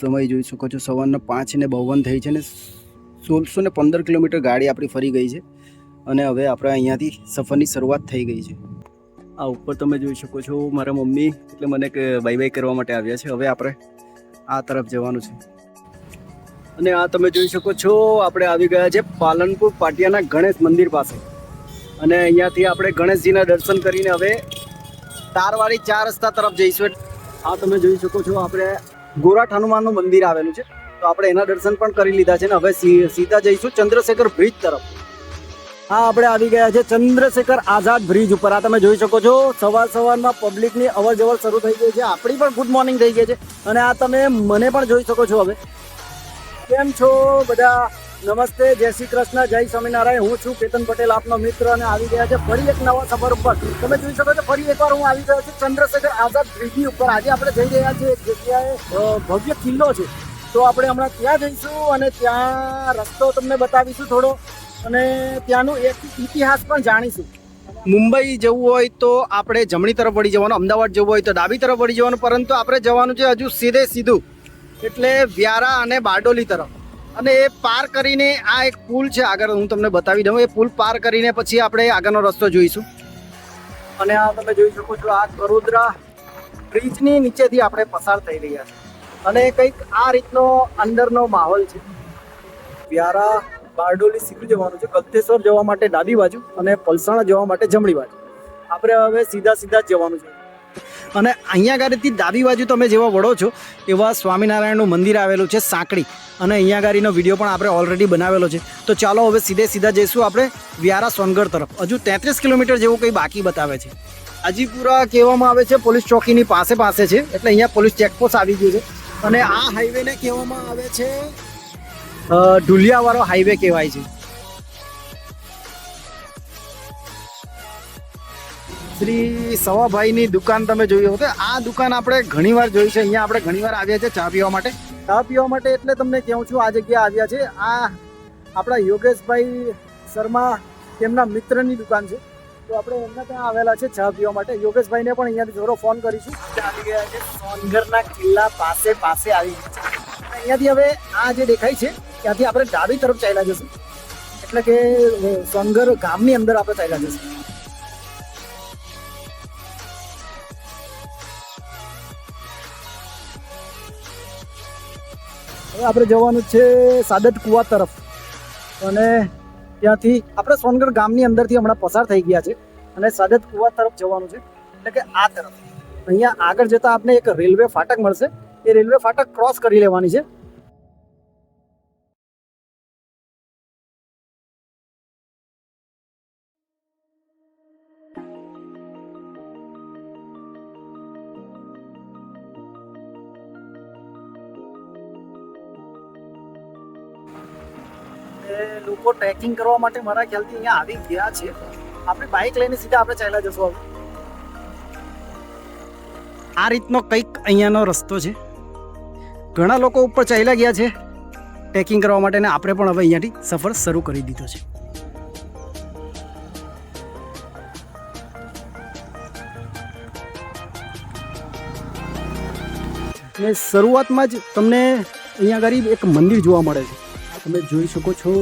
સમય જોઈ શકો છો, સવારના પાંચ ને બાવન થઈ છે ને સોળસો ને પંદર કિલોમીટર ગાડી આપણી ફરી ગઈ છે અને હવે આપણે અહીંયાથી સફરની શરૂઆત થઈ ગઈ છે. આ ઉપર તમે જોઈ શકો છો, મારા મમ્મી એટલે મને બાય બાય કરવા માટે આવ્યા છે, હવે આપણે આ તરફ જવાનું છે. અને આ તમે જોઈ શકો છો, આપણે આવી ગયા છે પાલનપુર પાટિયાના ગણેશ મંદિર પાસે. અને અહીંયાથી આપણે ગણેશજીના દર્શન કરીને હવે તારવાળી ચાર રસ્તા તરફ જઈશું. આ તમે જોઈ શકો છો, આપણે ગોરાઠ હનુમાનનું મંદિર આવેલું છે. તો આપણે એના દર્શન પણ કરી લીધા છે ને હવે સીધા જઈશું ચંદ્રશેખર બ્રિજ તરફ. હા, આપણે આવી ગયા છે ચંદ્રશેખર આઝાદ બ્રિજ ઉપર. આ તમે જોઈ શકો છો, સવાર સવારમાં પબ્લિકની અવર જવર શરૂ થઈ ગઈ છે. આપણી પણ ગુડ મોર્નિંગ થઈ ગઈ છે. અને આ તમે મને પણ જોઈ શકો છો હવે. કેમ છો બધા? નમસ્તે, જય શ્રી કૃષ્ણ, જય સ્વામિનારાયણ. હું છું કેતન પટેલ, આપનો મિત્ર અને આવી ગયા છે ફરી એક નવા સફર ઉપર. તમે જોઈ શકો છો, ફરી એકવાર હું આવી ગયો છું ચંદ્રશેખર આઝાદ બ્રિજની ઉપર. આજે આપણે જઈ રહ્યા છીએ એક જગ્યાએ ભવ્ય કિલ્લો છે. તો આપણે હમણાં ત્યાં જઈશું અને ત્યાં રસ્તો તમને બતાવીશું થોડો અને ત્યાંનું એક ઇતિહાસ પણ જાણીશું. મુંબઈ જવું હોય તો આપણે જમણી તરફ વળી જવાનું, અમદાવાદ જવું હોય તો ડાબી તરફ વળી જવાનું, પરંતુ આપણે જવાનું છે હજુ સીધે સીધું. એટલે વ્યારા અને બારડોલી તરફ. અને એ પાર કરીને આ એક પુલ છે, આગળ હું તમને બતાવી દઉં. એ પુલ પાર કરીને પછી આપણે આગળનો રસ્તો જોઈશું. અને આ તમે જોઈ શકો છો, આ વડોદરા બ્રિજની નીચેથી આપણે પસાર થઈ રહ્યા છે અને કંઈક આ રીતનો અંદરનો માહોલ છે. વ્યારા, બારડોલી સીધું જવાનું છે. ગલતેશ્વર જવા માટે ડાબી બાજુ અને પલસાણા જવા માટે જમણી બાજુ. આપણે હવે સીધા સીધા જવાનું છે. અને અહીંયા ગાડીથી ડાબી બાજુ તમે જેવા વળો છો, એવા સ્વામિનારાયણનું મંદિર આવેલું છે સાંકડી. અને અહીંયા ગાડીનો વીડિયો પણ આપણે ઓલરેડી બનાવેલો છે. તો ચાલો હવે સીધે સીધા જઈશું આપણે વ્યારા સોનગઢ તરફ. હજુ તેત્રીસ કિલોમીટર જેવું કંઈ બાકી બતાવે છે. હાજીપુરા કહેવામાં આવે છે પોલીસ ચોકીની પાસે પાસે છે. એટલે અહીંયા પોલીસ ચેકપોસ્ટ આવી ગયું છે. અને આ હાઈવેને કહેવામાં આવે છે ઢુલિયાવાળો હાઈવે કહેવાય છે. શ્રી સવાભાઈની દુકાન તમે જોઈ હશે આ દુકાન આપણે ઘણીવાર જોઈ છે. અહીંયા આપણે ઘણીવાર આવ્યા છે ચા પીવા માટે. ચા પીવા માટે એટલે તમને કહું છું, આ જગ્યાએ આવ્યા છે. આ આપણા યોગેશભાઈ શર્મા તેમના મિત્રની દુકાન છે. તો આપણે એમના ત્યાં આવેલા છે ચા પીવા માટે. યોગેશભાઈને પણ અહીંયાથી જોરો ફોન કરીશું. આવી ગયા છે. સોનગરના કિલ્લા પાસે પાસે આવી ગયા છે. અહીંયાથી હવે આ જે દેખાય છે, ત્યાંથી આપણે ડાબી તરફ ચાલ્યા જશું. એટલે કે સોનગર ગામની અંદર આપણે ચાલ્યા જશું. આપણે જવાનું છે સાદત કુવા તરફ. અને ત્યાંથી આપણે સોનગઢ ગામની અંદરથી હમણાં પસાર થઈ ગયા છે. અને સાદત કુવા તરફ જવાનું છે. એટલે કે આ તરફ. અહીંયા આગળ જતાં આપણે એક રેલવે ફાટક મળશે. એ રેલવે ફાટક ક્રોસ કરી લેવાની છે. લોકો ટ્રેકિંગ કરવા માટે મારા ખ્યાલથી અહીંયા આવી ગયા છે. આપણે બાઇક લઈને સીધા આપણે ચાલ્યા જશું હવે. આ રીતનો કંઈક અહીંયાનો રસ્તો છે. ઘણા લોકો ઉપર ચાલ્યા ગયા છે. ટ્રેકિંગ કરવા માટે આપણે પણ હવે અહીંયાથી સફર શરૂ કરી દીધો છે. ને શરૂઆતમાં જ તમને અહીંયા ગરીબ એક મંદિર જોવા મળે છે. તમે જોઈ શકો છો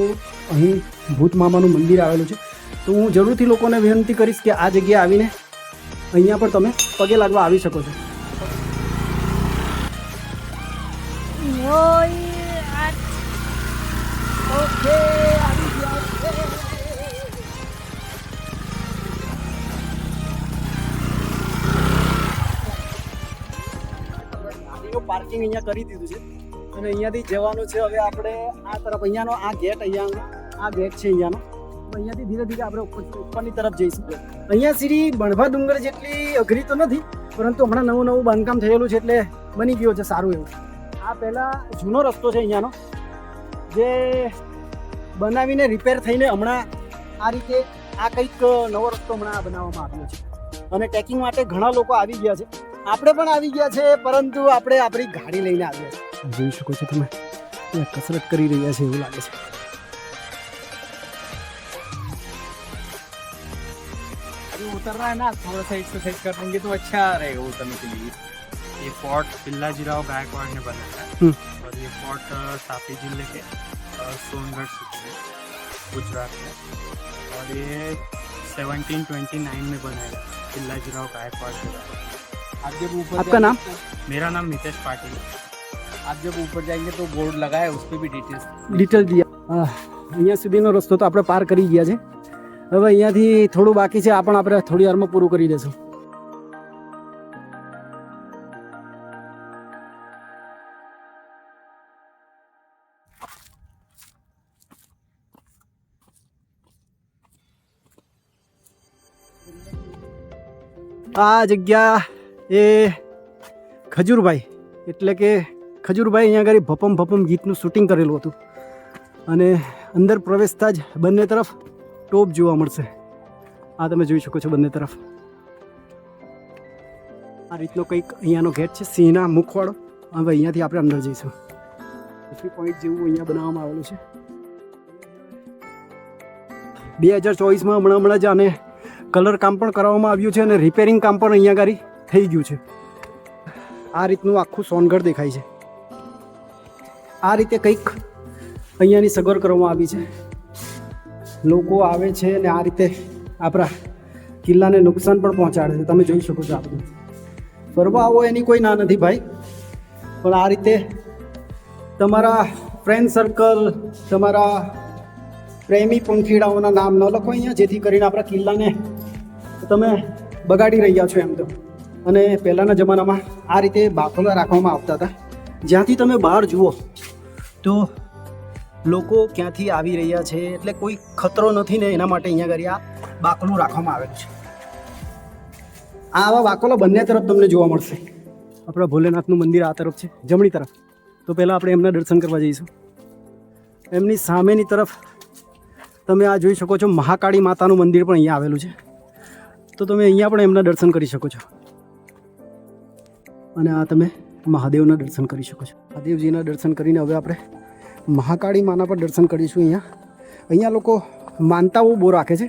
અહીં ભૂત મામાનું મંદિર આવેલું છે. તો હું જરૂરથી લોકોને વિનંતી કરીશ કે આ જગ્યાએ આવીને અહીંયા પણ તમે પગે લાગવા આવી શકો છો. પાર્કિંગ અહીંયા કરી દીધું છે. અને અહીંયાથી જવાનું છે હવે આપણે આ તરફ અહીંયાનો આ ગેટ અહીંયા, આ ગેટ છે અહીંયાનો. અહીંયાથી ધીરે ધીરે આપણે ઉપરની તરફ જઈશું. અહીંયા શ્રી બણભા ડુંગર જેટલી અઘરી તો નથી, પરંતુ હમણાં નવું નવું બાંધકામ થયેલું છે એટલે બની ગયું છે સારું એવું. આ પહેલાં જૂનો રસ્તો છે અહીંયાનો, જે બનાવીને રિપેર થઈને હમણાં આ રીતે આ કંઈક નવો રસ્તો હમણાં બનાવવામાં આવ્યો છે. અને ટ્રેકિંગ માટે ઘણા લોકો આવી ગયા છે. આપણે પણ આવી ગયા છે, પરંતુ આપણે આપણી ગાડી લઈને આવ્યા છે જોઈ શકો છો તમે ત્યાં કસરત કરી રહ્યા છે એવું લાગે છે अभी उतर रहा है ना थोड़ा सा एक्सरसाइज कर लेंगे तो अच्छा रहेगा उतरने के लिए ये फोर्ट पिल्लाजीराव गायकवाड़ ने बनाया हम्म। है और ये फोर्ट अ, तापी जिले के अ, सोनगढ़ सिटी में गुजरात में और ये 1729 में बनाया गया पिल्लाजीराव गायकवाड़ के द्वारा आप जब ऊपर आपका नाम? मेरा नाम नितेश पाटिल है आप जब ऊपर जाएँगे तो बोर्ड लगा है उसकी भी डिटेल्स डिटेल दिया। हाँ, यहाँ सुधी नो रस्तो तो आप पार कर गया है हम यहाँ थी थोड़ा बाकी से आप थोड़ी आर पूरु कर देसो આ જગ્યા એ ખજૂર ભાઈ એટલે કે ખજૂરભાઈ અહીંયા આગળ ભપમ ભપમ ગીતનું શૂટિંગ કરેલું હતું. અને અંદર પ્રવેશતા જ બંને તરફ ટોપ જોવા મળશે. આ તમે જોઈ શકો છો બંને તરફ. આ રીતનો કંઈક અહીંયાનો ગેટ છે, સિંહના મુખવાળો હવે અહીંયાથી આપણે અંદર જઈશું. એન્ટ્રી પોઈન્ટ જેવું અહીંયા બનાવવામાં આવેલું છે. બે હજાર ચોવીસમાં હમણાં હમણાં જ આને કલર કામ પણ કરાવવામાં આવ્યું છે અને રિપેરિંગ કામ પણ અહીંયા આગળ થઈ ગયું છે. આ રીતનું આખું સોનગઢ દેખાય છે. આ રીતે કંઈક અહીંયાની સગવડ કરવામાં આવી છે. લોકો આવે છે અને આ રીતે આપણા કિલ્લાને નુકસાન પણ પહોંચાડે છે. તમે જોઈ શકો છો આ બધું. ફરવા આવો એની કોઈ ના નથી ભાઈ. પણ આ રીતે તમારા ફ્રેન્ડ સર્કલ તમારા પ્રેમી પંખીડાઓના નામ ન લખો અહીંયા, જેથી કરીને આપણા કિલ્લાને તમે બગાડી રહ્યા છો એમ તો. અને પહેલાંના જમાનામાં આ રીતે બાફલા રાખવામાં આવતા હતા. જ્યાંથી તમે બહાર જુઓ તો લોકો ક્યાંથી આવી રહ્યા છે? એટલે કોઈ ખતરો નથી ને એના માટે અહીંયા આગળ આ બાકલું રાખવામાં આવેલું છે. આ આવા બાકલો બંને તરફ તમને જોવા મળશે. આપણા ભોલેનાથનું મંદિર આ તરફ છે, જમણી તરફ. તો પહેલાં આપણે એમના દર્શન કરવા જઈશું. એમની સામેની તરફ તમે આ જોઈ શકો છો, મહાકાળી માતાનું મંદિર પણ અહીંયા આવેલું છે. તો તમે અહીંયા પણ એમના દર્શન કરી શકો છો. અને આ તમે મહાદેવના દર્શન કરી શકો છો. મહાદેવજીના દર્શન કરીને હવે આપણે મહાકાળી માના પર દર્શન કરીશું અહીંયા. અહીંયા લોકો માનતાઓ બહુ રાખે છે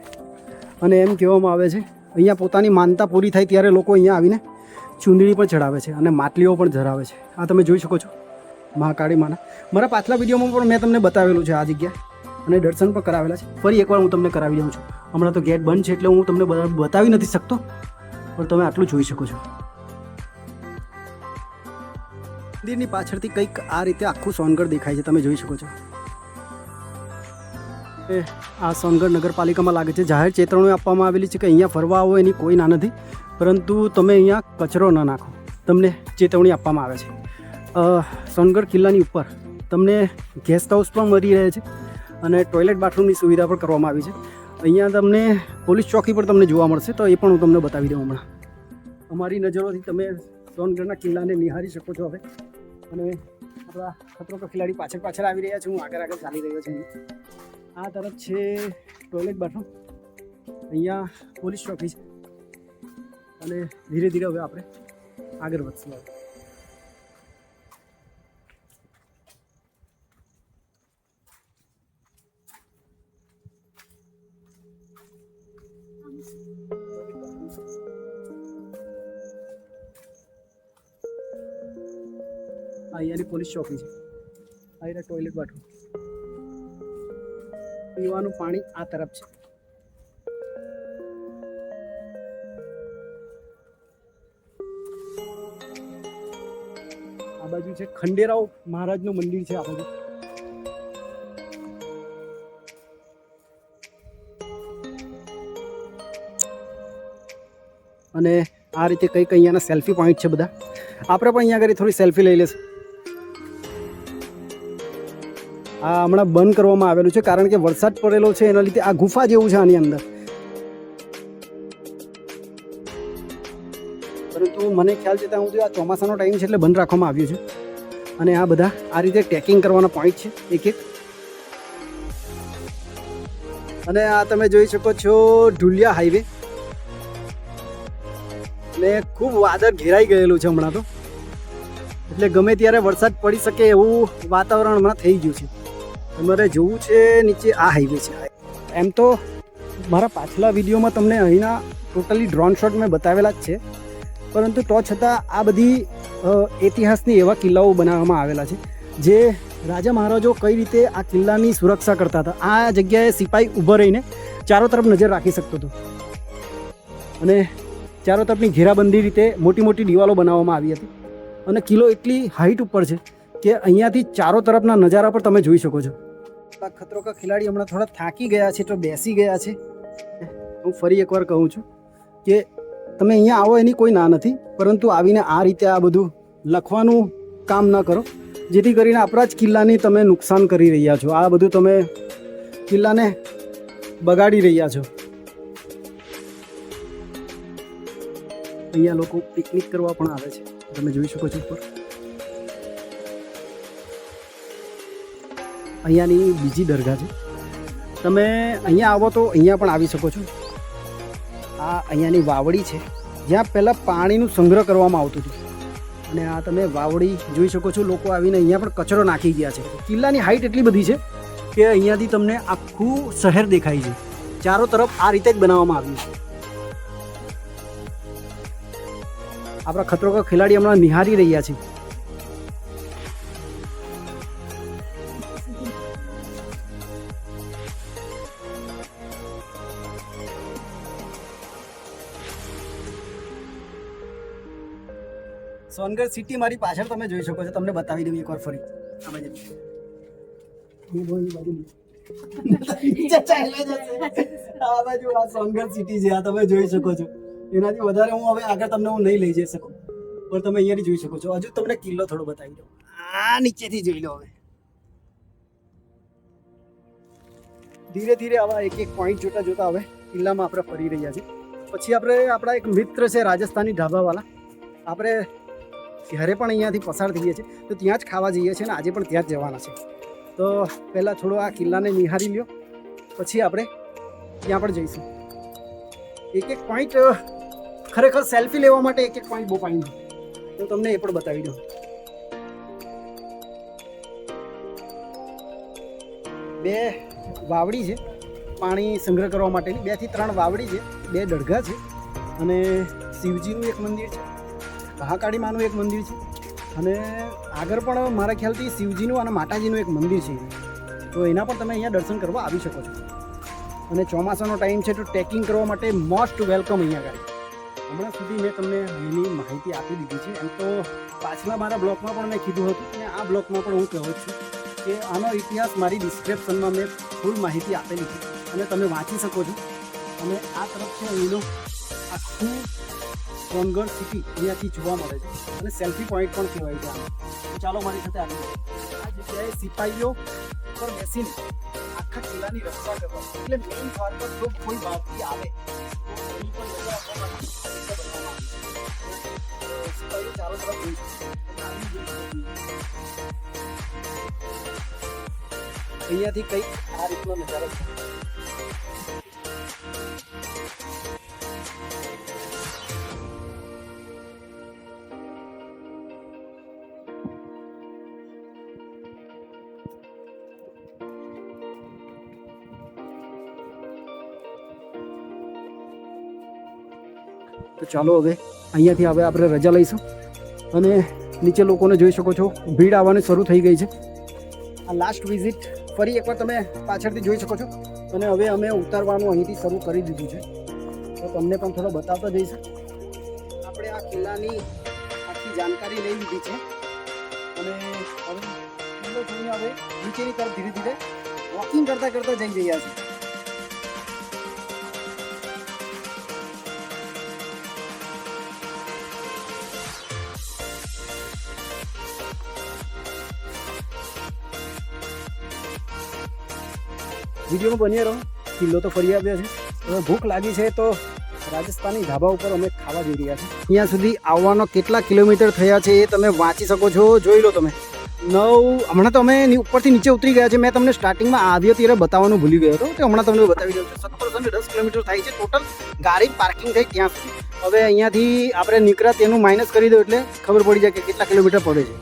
અને એમ કહેવામાં આવે છે, અહીંયા પોતાની માનતા પૂરી થાય ત્યારે લોકો અહીંયા આવીને ચૂંદડી પણ ચડાવે છે અને માટલીઓ પણ ધરાવે છે. આ તમે જોઈ શકો છો, મહાકાળી માના. મારા પાછલા વિડીયોમાં પણ મેં તમને બતાવેલું છે આ જગ્યા અને દર્શન પણ કરાવેલા છે. ફરી એકવાર હું તમને કરાવી દઉં છું. હમણાં તો ગેટ બંધ છે એટલે હું તમને બતાવી નથી શકતો, પણ તમે આટલું જોઈ શકો છો. મંદિરની પાછળથી કંઈક આ રીતે આખું સોનગઢ દેખાય છે. તમે જોઈ શકો છો. એ આ સોનગઢ નગરપાલિકામાં લાગે છે. જાહેર ચેતવણી આપવામાં આવેલી છે કે અહીંયા ફરવા આવો એની કોઈ ના નથી. પરંતુ તમે અહીંયા કચરો ન નાખો. તમને ચેતવણી આપવામાં આવે છે. સોનગઢ કિલ્લાની ઉપર તમને ગેસ્ટ હાઉસ પણ મળી રહે છે અને ટોયલેટ બાથરૂમની સુવિધા પણ કરવામાં આવી છે. અહીંયા તમને પોલીસ ચોકી પણ તમને જોવા મળશે. તો એ પણ હું તમને બતાવી દઉં હમણાં. અમારી નજરોથી તમે સોનગઢના કિલ્લાને નિહાળી શકો છો હવે. અને આપણા ખતરો કે ખિલાડી પાછળ પાછળ આવી રહ્યા છે. હું આગળ આગળ ચાલી રહ્યો છું. આ તરફ છે ટોયલેટ બાથરૂમ. અહીંયા પોલીસ ચોકી છે. અને ધીરે ધીરે હવે આપણે આગળ વધશું. પોલીસ ચોકી છે. આ અહીંયા ટોયલેટ બાથરૂમ. પીવાનું પાણી આ તરફ છે. આ બાજુ છે ખંડેરાવ મહારાજનું મંદિર છે આ બાજુ. અને આ રીતે કંઈક અહીંયાના સેલ્ફી પોઈન્ટ છે બધા. આપણે પણ અહીંયા આગળ થોડી સેલ્ફી લઈ લેશું આ હમણાં બંધ કરવામાં આવેલું છે, કારણ કે વરસાદ પડેલો છે, એના લીધે આ ગુફા જેવું છે આની અંદર. પરંતુ મને ખ્યાલ છે ત્યાં સુધી આ ચોમાસાનો ટાઈમ છે એટલે બંધ રાખવામાં આવ્યું છે. અને આ બધા આ રીતે ટ્રેકિંગ કરવાના પોઈન્ટ છે, એક એક. અને આ તમે જોઈ શકો છો ઢુલિયા હાઈવે. ને ખૂબ વાદળ ઘેરાઈ ગયેલું છે હમણાં તો. એટલે ગમે ત્યારે વરસાદ પડી શકે એવું વાતાવરણ હમણાં થઈ ગયું છે. તમારે જોવું છે નીચે આ હાઈવે છે. એમ તો મારા પાછલા વિડીયોમાં તમને અહીંના ટોટલી ડ્રોન શોટ મેં બતાવેલા જ છે. પરંતુ તો છતાં આ બધી ઇતિહાસની એવા કિલ્લાઓ બનાવવામાં આવેલા છે, જે રાજા મહારાજો કઈ રીતે આ કિલ્લાની સુરક્ષા કરતા હતા. આ જગ્યાએ સિપાઈ ઊભો રહીને ચારો તરફ નજર રાખી શકતો હતો. અને ચારો તરફની ઘેરાબંધી રીતે મોટી મોટી દિવાલો બનાવવામાં આવી હતી. અને કિલ્લો એટલી હાઈટ ઉપર છે કે અહીંયાથી ચારો તરફના નજારા પર તમે જોઈ શકો છો. આ ખતરો કા ખિલાડી હમણાં થોડા થાકી ગયા છે તો બેસી ગયા છે. હું ફરી એકવાર કહું છું કે તમે અહીંયા આવો એની કોઈ ના નથી, પરંતુ આવીને આ રીતે આ બધું લખવાનું કામ ન કરો, જેથી કરીને આપણા જ કિલ્લાની તમે નુકસાન કરી રહ્યા છો. આ બધું તમે કિલ્લાને બગાડી રહ્યા છો. અહીંયા લોકો પિકનિક કરવા પણ આવે છે. તમે જોઈ શકો છો ઉપર. અહીંયાની બીજી દરગાહ છે. તમે અહીંયા આવો તો અહીંયા પણ આવી શકો છો. આ અહીંયાની વાવડી છે. જ્યાં પહેલાં પાણીનું સંગ્રહ કરવામાં આવતું હતું. અને આ તમે વાવડી જોઈ શકો છો, લોકો આવીને અહીંયા પણ કચરો નાખી ગયા છે. કિલ્લાની હાઈટ એટલી બધી છે કે અહીંયાથી તમને આખું શહેર દેખાય છે. ચારો તરફ આ રીતે જ બનાવવામાં આવ્યું છે. આપણા ખતરો ખેલાડી હમણાં નિહારી રહ્યા છે. સોનગઢ સિટી મારી પાછળ તમે જોઈ શકો છો. તમને બતાવી દઉં એકવાર ફરી. આ બાજુ. આ સોનગઢ સિટી છે આ તમે જોઈ શકો છો. એનાથી વધારે હું હવે આગળ તમને હું નહીં લઈ જઈ શકું. પણ તમે અહીંયાથી જોઈ શકો છો. હજુ તમને કિલ્લો થોડો બતાવી દઉં. આ નીચેથી જોઈ લો હવે. ધીરે ધીરે આવા એક એક પોઈન્ટ જોતા જોતા હવે કિલ્લામાં આપણે ફરી રહ્યા છીએ. પછી આપણે આપણા એક મિત્ર છે રાજસ્થાની ઢાબાવાળા આપણે ઘરે પણ અહીંયાથી પસાર થઈએ છીએ, તો ત્યાં જ ખાવા જઈએ છીએ અને આજે પણ ત્યાં જ જવાના છે. તો પહેલાં થોડો આ કિલ્લાને નિહાળી લ્યો, પછી આપણે ત્યાં પણ જઈશું. એક એક પોઈન્ટ ખરેખર સેલ્ફી લેવા માટે એક એક પોઈન્ટ બહુ પાણી તો તમને એ પણ બતાવી દઉં. બે વાવડી છે, પાણી સંગ્રહ કરવા માટેની. બેથી ત્રણ વાવડી છે, બે દરગાહ છે અને શિવજીનું એક મંદિર છે. મહાકાળી માનું એક મંદિર છે. અને આગળ પણ મારા ખ્યાલથી શિવજીનું અને માતાજીનું એક મંદિર છે. તો એના પણ તમે અહીંયા દર્શન કરવા આવી શકો છો. અને ચોમાસાનો ટાઈમ છે તો ટ્રેકિંગ કરવા માટે મોસ્ટ વેલકમ અહીંયા આગળ. હમણાં સુધી મેં તમને એની માહિતી આપી દીધી છે. એમ તો પાછલા મારા બ્લોગમાં પણ મેં કીધું હતું અને આ બ્લોગમાં પણ હું કહું છું કે આનો ઇતિહાસ મારી ડિસ્ક્રિપ્શનમાં મેં ફૂલ માહિતી આપેલી છે. અને તમે વાંચી શકો છો. અને આ તરફ છે અહીંનું આખું સોનગઢ સિટી અહીંયાથી જોવા મળે છે. અને સેલ્ફી પોઈન્ટ પણ કહેવાય છે ચાલો મારી સાથે આવી. આ જગ્યાએ સિપાહીઓ પર બેસીને આખા કિલ્લાની રક્ષા કરવા એટલે મેઇન દ્વાર પર જો કોઈ ભારતીય આવે સિપાહીઓ. અહીંયાથી કંઈક આ રીતનો નજારો છે. ચાલો હવે અહીંયાથી હવે આપણે રજા લઈશું. અને નીચે લોકોને જોઈ શકો છો, ભીડ આવવાની શરૂ થઈ ગઈ છે. આ લાસ્ટ વિઝિટ ફરી એકવાર તમે પાછળથી જોઈ શકો છો. અને હવે અમે ઉતારવાનું અહીંથી શરૂ કરી દીધું છે. તો તમને પણ થોડો બતાવતા જઈશ. આપણે આ કિલ્લાની આખી જાણકારી લઈ લીધી છે. અને હવે કિલ્લો જોઈને હવે નીચેની તરફ ધીરે ધીરે વોકિંગ કરતાં કરતાં જઈ રહ્યા છે વિડીયોમાં બની રહો. કિલ્લો તો ફરી આવ્યા છે. હવે ભૂખ લાગી છે તો રાજસ્થાની ઢાબા ઉપર અમે ખાવા જઈ રહ્યા છીએ. અહીંયા સુધી આવવાનો કેટલા કિલોમીટર થયા છે એ તમે વાંચી શકો છો. જોઈ લો તમે. નવ, હમણાં તો અમે ઉપરથી નીચે ઉતરી ગયા છે મેં તમને સ્ટાર્ટિંગમાં આવ્યો ત્યારે બતાવવાનું ભૂલી ગયો હતો તો હમણાં તમને બતાવી દઉં છું. સત્તરસો દસ કિલોમીટર થાય છે. ટોટલ ગાડી પાર્કિંગ થઈ ત્યાં સુધી હવે અહીંયાથી આપણે નીકળ્યા તેનું માઇનસ કરી દો એટલે ખબર પડી જાય કે કેટલા કિલોમીટર પડે છે.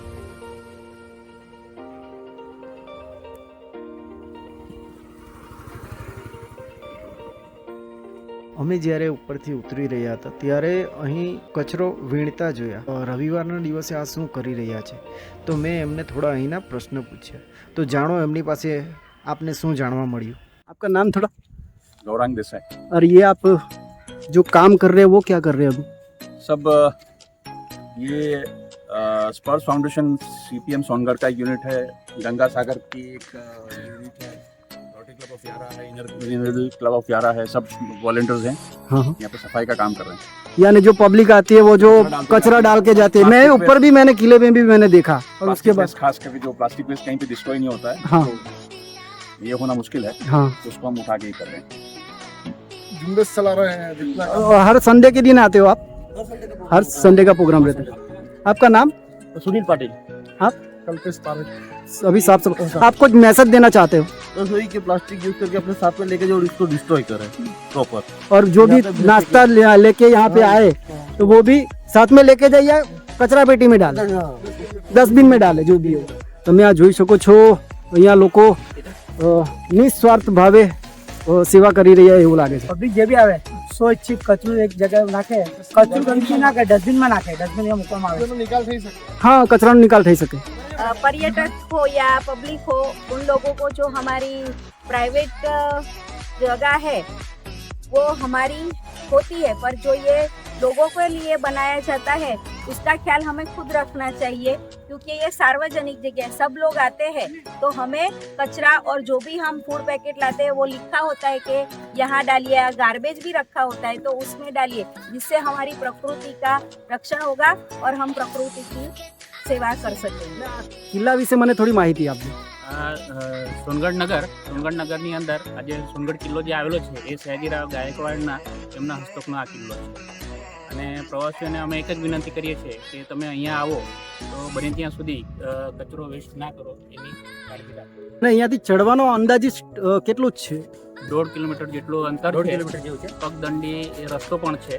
અમે જ્યારે ઉપરથી ઉતરી રહ્યા હતા ત્યારે અહીં કચરો વીણતા જોયા અ, રવિવારના દિવસે આ શું કરી રહ્યા છે તો મેં એમને થોડા અહીંના પ્રશ્ન પૂછ્યા તો જાણો એમની પાસે આપને શું જાણવા મળ્યું આપકા નામ થોડા गौरांग देसाई और ये आप जो काम कर रहे हैं वो क्या कर रहे हैं अभी सब अ, ये स्पर्श फाउंडेशन सीपीएम सोनगढ़ का एक यूनिट है गंगा सागर की एक अ, यूनिट है रोटरी क्लब ऑफ़ यारा है इनर क्लब ऑफ़ यारा है सब वॉलेंटियर्स हैं। हाँ हाँ। यहाँ पे सफ़ाई का काम कर रहे हैं। यानी जो पब्लिक आती है वो जो कचरा डाल के जाती है। मैं ऊपर भी मैंने किले में भी मैंने देखा। और उसके बाद खास करके जो प्लास्टिक वेस्ट कहीं पे डिस्ट्रॉय नहीं होता है हाँ। तो ये होना मुश्किल है। हाँ। तो उसको हम उठा के ही कर रहे हैं। चला रहे हैं हर संडे के दिन आते हो आप? हर संडे का प्रोग्राम रहता है। आपका नाम? सुनील पाटिल। आप? कल्पेश पारिक। अभी साफ सफाई आप कुछ मैसेज देना चाहते हो बस वही कि प्लास्टिक यूज करके अपने साथ में लेके जाओ और इसको डिस्ट्रॉय करें प्रॉपर और जो भी यहाँ पे नाश्ता ले- लेके यहाँ पे आए तो वो भी साथ में लेके जाइए કચરા પેટીમાં ડાલે ડસ્ટબિનમાં ડાલે જો બી હોય તમે આ જોઈ શકો છો અહીંયા લોકો અ, નિસ્વાર્થ ભાવે અ, સેવા કરી રહ્યા એવું લાગે છે પબ્લિક જે બી આવે સો ઇચ્છિત કચરું એક જગ્યાએ નાખે કચરું ગંદકી નાખે ડસ્ટબિનમાં નાખે ડસ્ટબિન મૂકવામાં આવે એનો નિકાલ થઈ શકે હા કચરાનો નિકાલ થઈ શકે अ, पर्यटक हो या पब्लिक हो, उन लोगों को जो हमारी प्राइवेट जगह है, वो हमारी होती है। पर जो ये लोगों के लिए बनाया जाता है उसका ख्याल हमें खुद रखना चाहिए, क्योंकि ये सार्वजनिक जगह है। सब लोग आते हैं तो हमें कचरा और जो भी हम फ़ूड पैकेट लाते हैं, वो लिखा होता है कि यहाँ डालिए गार्बेज भी रखा होता है तो उसमें डालिए, जिससे हमारी प्रकृति का रक्षण होगा और हम प्रकृति की સેવા કરી શકે. કિલ્લા વિશે મને થોડી માહિતી આપજો. સોનગઢ નગર સોનગઢ નગરની અંદર આજે સોનગઢ કિલ્લો જે આવેલો છે એ સયાજીરાવ ગાયકવાડના એમના હસ્તકનો આ કિલ્લો છે. અને પ્રવાસીઓને અમે એક જ વિનંતી કરીએ છીએ કે તમે અહીંયા આવો તો બને ત્યાં સુધી કચરો વેસ્ટ ના કરો એની કાળજી રાખો. અને અહીંયાથી ચડવાનો અંદાજિત કેટલું જ છે? દોઢ કિલોમીટર જેટલું અંતર દોઢ કિલોમીટર જેવું છે? પગદંડી રસ્તો પણ છે.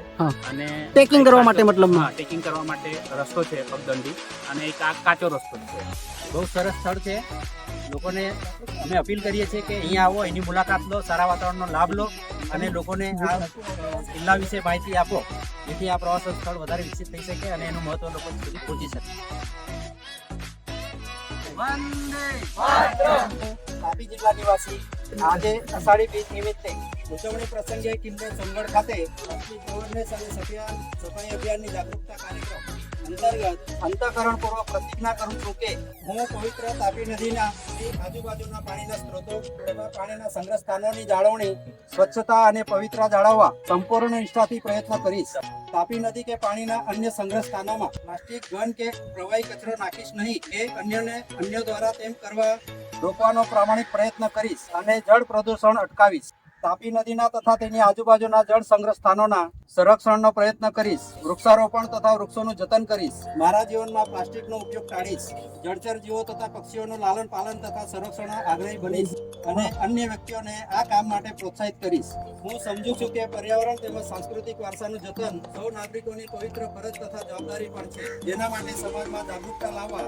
અને ટેકિંગ કરવા માટે મતલબમાં? હા ટેકિંગ કરવા માટે રસ્તો છે પગદંડી. અને એક આ કાચો રસ્તો છે. બહુ સરસ સ્થળ છે. લોકોને અમે અપીલ કરીએ છીએ કે અહીંયા આવો, એની મુલાકાત લો, સારા વાતાવરણનો લાભ લો અને લોકોને આ કિલ્લા વિશે માહિતી આપો, જેથી આ પ્રવાસન સ્થળ વધારે વિકસિત થઈ શકે અને એનું મહત્વ લોકો સુધી પહોંચી શકે. તાપી જિલ્લા નિવાસી આજે અષાઢી બીજ નિમિત્તે ઉજવણી પ્રસંગે સોનગઢ ખાતે સફાઈ અભિયાનની જાગૃતતા કાર્યક્રમ અંતર્ગત અંતઃકરણ પૂર્વક પ્રતિજ્ઞા કરું છું કે હું પવિત્ર તાપી નદીના આજુબાજુના પાણીના સ્ત્રોતો તથા પાણીના સંગ્રહ સ્થાનોની જાળવણી, સ્વચ્છતા અને પવિત્ર જાળવવા સંપૂર્ણ નિષ્ઠાથી પ્રયત્ન કરીશ. તાપી નદી કે પાણીના અન્ય સંગ્રહ સ્થાનોમાં પ્લાસ્ટિક ઘન કે પ્રવાહી કચરો નાખીશ નહીં. કે અન્યને, અન્ય દ્વારા તેમ કરવા રોકવાનો પ્રામાણિક પ્રયત્ન કરીશ અને જળ પ્રદૂષણ અટકાવીશ. તાપી નદીના તથા તેની આજુબાજુના જળ સંગ્રહ સ્થાનોના સંરક્ષણનો પ્રયત્ન કરીશ. વૃક્ષારોપણ તથા વૃક્ષોનું જતન કરીશ. મારા જીવનમાં પ્લાસ્ટિકનો ઉપયોગ ટાળીશ. જળચર જીવો તથા પક્ષીઓનું લાલન પાલન તથા સંરક્ષણ આગ્રહી બનીશ અને અન્ય વ્યક્તિઓને આ કામ માટે પ્રોત્સાહિત કરીશ. હું સમજુ છું કે પર્યાવરણ તેમજ સાંસ્કૃતિક વારસાનું જતન સૌ નાગરિકોની પવિત્ર ફરજ તથા જવાબદારી પણ છે. જેના માટે સમાજમાં જાગૃતતા લાવવા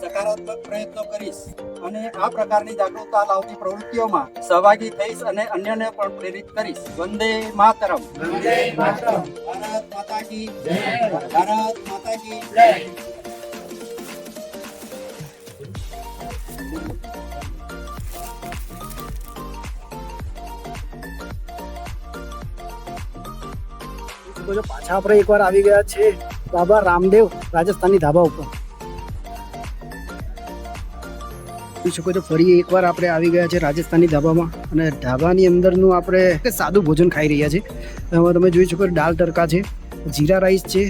સકારાત્મક પ્રયત્નો કરીશ અને આ પ્રકારની જાગૃતતા લાવતી પ્રવૃત્તિઓમાં સહભાગી થઈશ અને અન્યને પણ પ્રેરિત કરીશ. વંદે માતરમ. ભારત માતા કી ભારત માતા કી જય પાછા આપણે એકવાર આવી ગયા છે બાબા રામદેવ રાજસ્થાની ધાબા ઉપર. જોઈ શકો છો. ફરી એકવાર આપણે આવી ગયા છે રાજસ્થાની ધાબામાં અને ધાબાની અંદરનું આપણે સાદું ભોજન ખાઈ રહ્યા છે. એમાં તમે જોઈ શકો દાલ તડકા છે, જીરા રાઈસ છે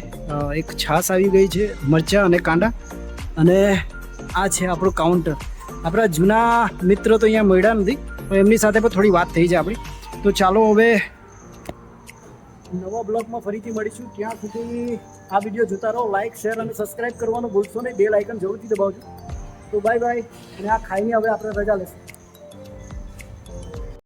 એક છાશ આવી ગઈ છે, મરચાં અને કાંડા અને આ છે આપણું કાઉન્ટર. આપણા જૂના મિત્ર તો અહીંયા મળ્યા નથી પણ એમની સાથે પણ થોડી વાત થઈ છે આપણી. તો ચાલો હવે નવા બ્લોગમાં ફરીથી મળીશું. ત્યાં સુધી આ વીડિયો જોતા રહો લાઇક શેર અને સબસ્ક્રાઇબ કરવાનું ભૂલશો નહીં. બે લાઇકન જરૂરથી દબાવજો. તો બાય બાય અને આ ખાઈને હવે આપણે રજા લેશું